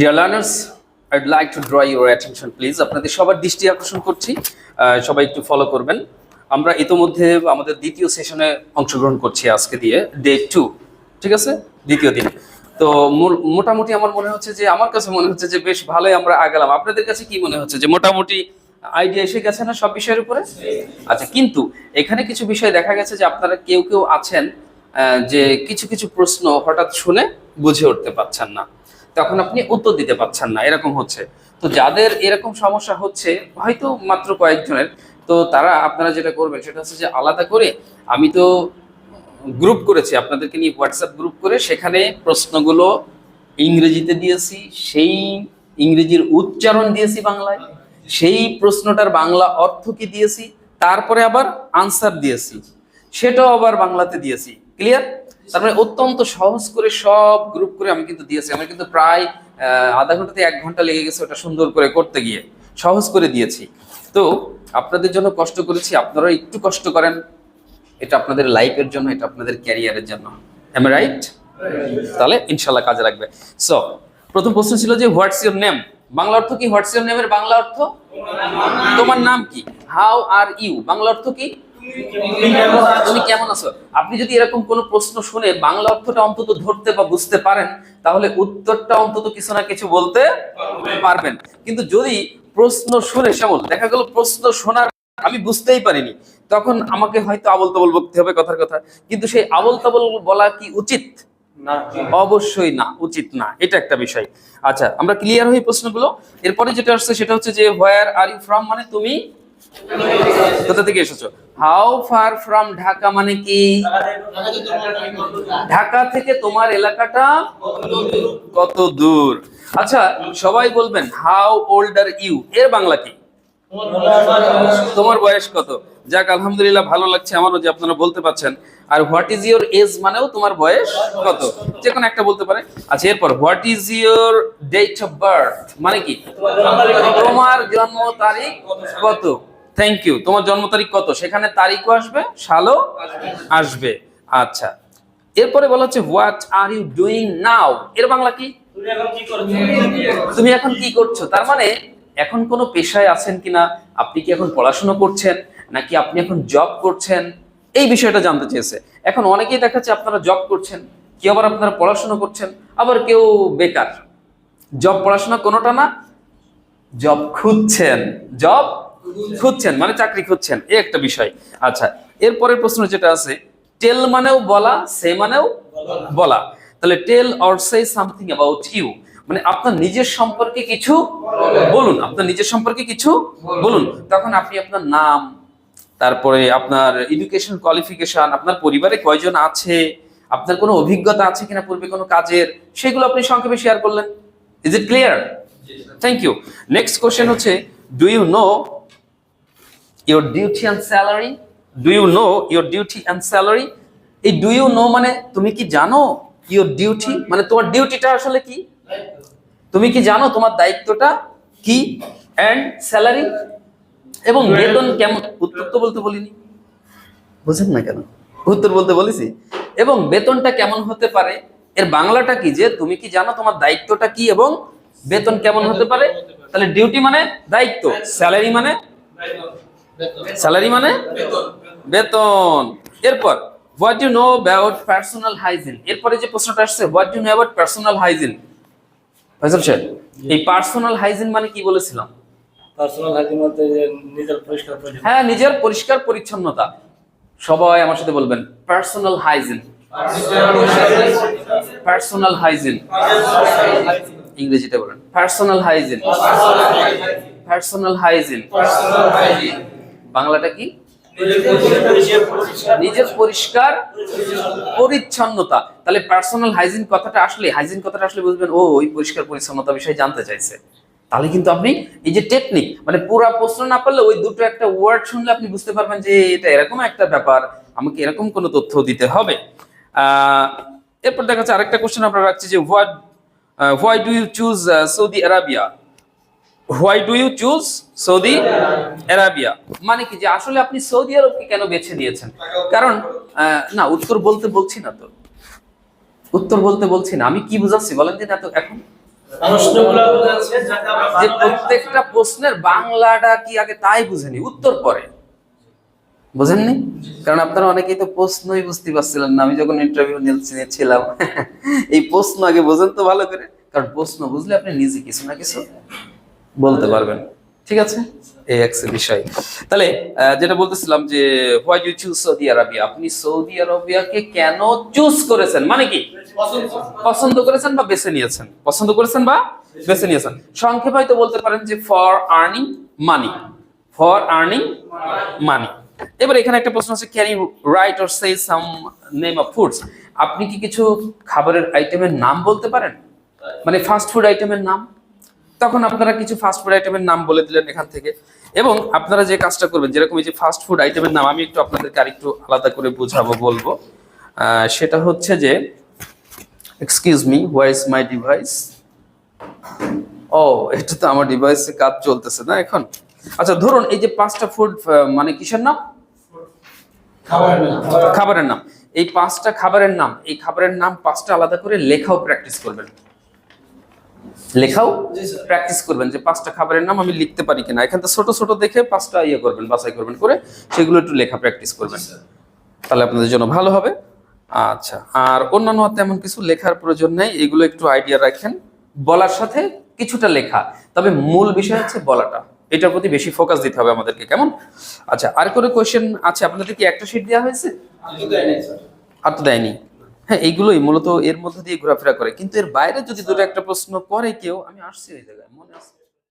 Dear learners I'd like to draw your attention please আপনাদের সবার দৃষ্টি আকর্ষণ করছি। সবাই একটু ফলো করবেন। আমরা ইতোমধ্যে আমাদের দ্বিতীয় সেশনে অংশগ্রহণ করছি আজকে দিয়ে ডে টু ঠিক আছে? দ্বিতীয় দিন। তো মোটামুটি আমার মনে হচ্ছে যে, আমার কাছে মনে হচ্ছে যে, বেশ ভালোই আমরা আগালাম। আপনাদের কাছে কি মনে হচ্ছে যে, মোটামুটি আইডিয়া এসে গেছে না সব বিষয়ের উপরে? আচ্ছা কিন্তু এখানে কিছু বিষয় দেখা গেছে যে, আপনারা কেউ কেউ আছেন যে কিছু কিছু প্রশ্ন হঠাৎ শুনে বুঝে উঠতে পারছেন না। তখন আপনি উত্তর দিতে পারছেন না, এরকম হচ্ছে। তো যাদের এরকম সমস্যা হচ্ছে, হয়তো মাত্র কয়েকজনের, তো তারা আপনারা যেটা করবেন সেটা হচ্ছে যে আলাদা করে আমি তো গ্রুপ করেছি, আপনাদেরকে নিয়ে হোয়াটসঅ্যাপ গ্রুপ করে সেখানে প্রশ্নগুলো ইংরেজিতে দিয়েছি, সেই ইংরেজির উচ্চারণ দিয়েছি বাংলায়, সেই প্রশ্নটার বাংলা অর্থ কি দিয়েছি, তারপরে আবার আনসার দিয়েছি, সেটাও আবার বাংলাতে দিয়েছি। ক্লিয়ার তার মানে অত্যন্ত সহজ করে সব গ্রুপ করে আমি কিন্তু দিয়েছি। আমি কিন্তু প্রায় আধা ঘন্টাতে এক ঘণ্টা লেগে গেছে ওটা সুন্দর করে করতে গিয়ে। সহজ করে দিয়েছি। তো আপনাদের জন্য কষ্ট করেছি আপনারা একটু কষ্ট করেন। এটা আপনাদের লাইফের জন্য, এটা আপনাদের ক্যারিয়ারের জন্য। এম রাইট তাহলে ইনশাল্লাহ কাজে লাগবে। সো প্রথম প্রশ্ন ছিল যে হোয়াটস ইউর নেম বাংলা অর্থ কি? হোয়াটস ইউর নেমের বাংলা অর্থ? তোমার নাম কি? হাউ আর ইউ বাংলা অর্থ কি? তুমি কেমন আছো? আপনি যদি এরকম কোনো প্রশ্ন শুনে বাংলা অর্থটা অন্তত ধরতে বা বুঝতে পারেন তাহলে উত্তরটা অন্তত কিছু না কিছু বলতে পারবেন। কিন্তু যদি প্রশ্ন শুনে শ্যামল দেখা গেল প্রশ্ন শোনার আমি বুঝতেই পারিনি তখন আমাকে হয়তো আবল তাবল বলতে হবে কথার কথা। কিন্তু সেই আবল তাবল বলা কি উচিত? না। অবশ্যই না উচিত না। এটা একটা বিষয়। আচ্ছা আমরা ক্লিয়ার হই প্রশ্নগুলো? এরপরে যেটা আসছে সেটা হচ্ছে যে হোয়ার আর ইউ ফ্রম মানে তুমি কোথা থেকে এসেছ? হাউ ফার ফ্রম ঢাকা মানে কি? ঢাকা থেকে তোমার এলাকাটা কত দূর? আচ্ছা সবাই বলবেন হাউ ওল্ডার ইউ এর বাংলা কি? তোমার বয়স কত? যাক, আলহামদুলিল্লাহ, ভালো লাগছে আমারও যে আপনারা বলতে পারছেন। আর হোয়াট ইজ ইওর এজ মানেও তোমার বয়স কত? যে কোনো একটা বলতে পারে। আচ্ছা এরপর what is your date of birth মানে কি? তোমার জন্ম তারিখ কত? থ্যাংক ইউ তোমার জন্ম তারিখ কত? সেখানে তারিখও আসবে, সালও আসবে। আচ্ছা এরপরে বলা হচ্ছে what are you doing now এর বাংলা কি? তুমি এখন কি করছ? তার মানে এখন কোনো পেশায় আছেন কিনা? আপনি কি এখন পড়াশোনা করছেন? নাকি আপনি এখন জব করছেন? এই বিষয়টা জানতে চেয়েছে। এখন অনেকেই দেখাচ্ছে আপনারা জব করছেন, কেউ আবার আপনারা পড়াশোনা করছেন, আবার কেউ বেকার। জব পড়াশোনা কোনোটা না জব খুঁজছেন জব খুঁজছেন মানে চাকরি খুঁজছেন, এই একটা বিষয়। আচ্ছা এরপরের প্রশ্ন যেটা আছে টেল মানেও বলা সে মানেও বলা। তাহলে tell or say something about you মানে আপনার নিজের সম্পর্কে কিছু বলুন, আপনার নিজের সম্পর্কে কিছু বলুন। তখন আপনি আপনার নাম তারপরে আপনার এডুকেশন কোয়ালিফিকেশন আপনার পরিবারে কয়জন আছে আপনার কোনো অভিজ্ঞতা আছে কিনা পূর্বে কোনো কাজের সেগুলো আপনি সংক্ষেপে শেয়ার করলেন। Is it clear thank you next question হচ্ছে do you know your duty and salary do you know your duty and salary এই ডু ইউ নো মানে তুমি কি জানো ইউর ডিউটি মানে তোমার ডিউটিটা আসলে কি? তুমি কি জানো তোমার দায়িত্বটা কি? অ্যান্ড স্যালারি এবং বেতন কেমন? উত্তর তো বলতে বলিনি। বুঝেন না কেন? উত্তর বলতে বলেছি। এবং বেতনটা কেমন হতে পারে? এর বাংলাটা কি যে তুমি কি জানো তোমার দায়িত্বটা কি এবং বেতন কেমন হতে পারে? তাহলে ডিউটি মানে দায়িত্ব স্যালারি মানে? স্যালারি মানে? বেতন। এরপর what you know about personal hygiene এরপরে যে প্রশ্নটা আসছে what you know about personal hygiene Faisal সাহেব এই পার্সোনাল হাইজিন মানে কি বলেছিলাম? হ্যাঁ নিজের পরিষ্কার পরিচ্ছন্নতা। সবাই আমার সাথে বলবেন পার্সোনাল হাইজিন পার্সোনাল হাইজিন ইংরেজিতে বলেন পার্সোনাল হাইজিন পার্সোনাল হাইজিন বাংলাটা কি? নিজের পরিষ্কার পরিচ্ছন্নতা। তাহলে পার্সোনাল হাইজিন কথাটা আসলে হাইজিন কথাটা আসলে বুঝবেন, ও ওই পরিষ্কার পরিচ্ছন্নতা বিষয়ে জানতে চাইছে। তাহলে কিন্তু আপনি এই যে টেকনিক মানে পুরা প্রশ্ন না পারলে ওই দুটো একটা ওয়ার্ড শুনলে আপনি বুঝতে পারবেন যে এটা এরকম একটা ব্যাপার, আমাকে এরকম কোনো তথ্য দিতে হবে। এরপর দেখা যাচ্ছে আরেকটা কোশ্চেন আমরা রাখছি যে what why do you choose Saudi Arabia why do you choose Saudi Arabia মানে কি যে আসলে আপনি সৌদি আরবকে কেন বেছে নিয়েছেন? কারণ না, উত্তর বলতে বলছি না তো। উত্তর বলতে বলছি না। আমি কি বুঝাচ্ছি বলেন দিন এত এখন। যে প্রত্যেকটা প্রশ্নের বাংলাটা কি আগে তাই বুঝেনি উত্তর পরে। বুঝেননি? কারণ আপনারা অনেকেই তো প্রশ্নই বুঝতে পারছিলেন না। আমি যখন ইন্টারভিউ নিয়েছিলাম এই প্রশ্ন আগে বোঝেন তো ভালো করে। কারণ প্রশ্ন বুঝলে আপনি নিজে কিছু না কিছু বলতে পারবেন। ঠিক আছে? এই এক বিষয়। তাহলে যেটা বলতেছিলাম যে why you choose Saudi Arabia আপনি সৌদি আরবিয়াকে কেন চুজ করেছেন? মানে কি? পছন্দ করেছেন বা বেছে নিয়েছেন? পছন্দ করেছেন বা বেছে নিয়েছেন? সংক্ষেপে হয়তো বলতে পারেন যে for earning money for earning money এবার এখানে একটা প্রশ্ন আছে can you write or say some name of foods আপনি কি কিছু খাবারের আইটেমের নাম বলতে পারেন? মানে ফাস্ট ফুড আইটেমের নাম? তখন আপনারা কিছু ফাস্ট ফুড আইটেমের নাম বলে দিলেন এখান থেকে। এবং আপনারা যে কাজটা করবেন যেরকম এই যে ফাস্ট ফুড আইটেমের নাম আমি একটু আপনাদেরকে আরেকটু আলাদা করে বোঝাবো বলব। সেটা হচ্ছে যে excuse me why is my device ও এটা তো আমার ডিভাইসে কাজ চলতেছে না এখন? আচ্ছা ধরুন এই যে পাঁচটা ফুড মানে কিসের নাম? খাবারের নাম। এই পাঁচটা খাবারের নাম এই খাবারের নাম পাঁচটা আলাদা করে লেখাও প্র্যাকটিস করবেন। লেখাও? প্র্যাকটিস করবেন যে পাঁচটা খাবারের নাম আমি লিখতে পারি কিনা। এখান থেকে ছোট ছোট দেখে পাঁচটা ইয়ে করবেন বাছাই করবেন করে সেগুলো একটু লেখা প্র্যাকটিস করবেন। তাহলে আপনাদের জন্য ভালো হবে। আচ্ছা আর অন্যান্য তেমন কিছু লেখার প্রয়োজন নেই এগুলো একটু আইডিয়া রাখেন। বলার সাথে কিছুটা লেখা তবে মূল বিষয় হচ্ছে বলাটা। এটার প্রতি বেশি ফোকাস দিতে হবে আমাদেরকে কেমন? আচ্ছা আর কোনো কোয়েশ্চেন আছে আপনাদের কি একটা শিট দেওয়া হয়েছে? আর তো দেয়নি। হ্যাঁ এইগুলোই মূলত এর মধ্যে দিয়ে ঘোরাফেরা করে। কিন্তু এর বাইরে যদি দুটো একটা প্রশ্ন করে কেউ, আমি আসছি ওই জায়গায়, মনে আছে?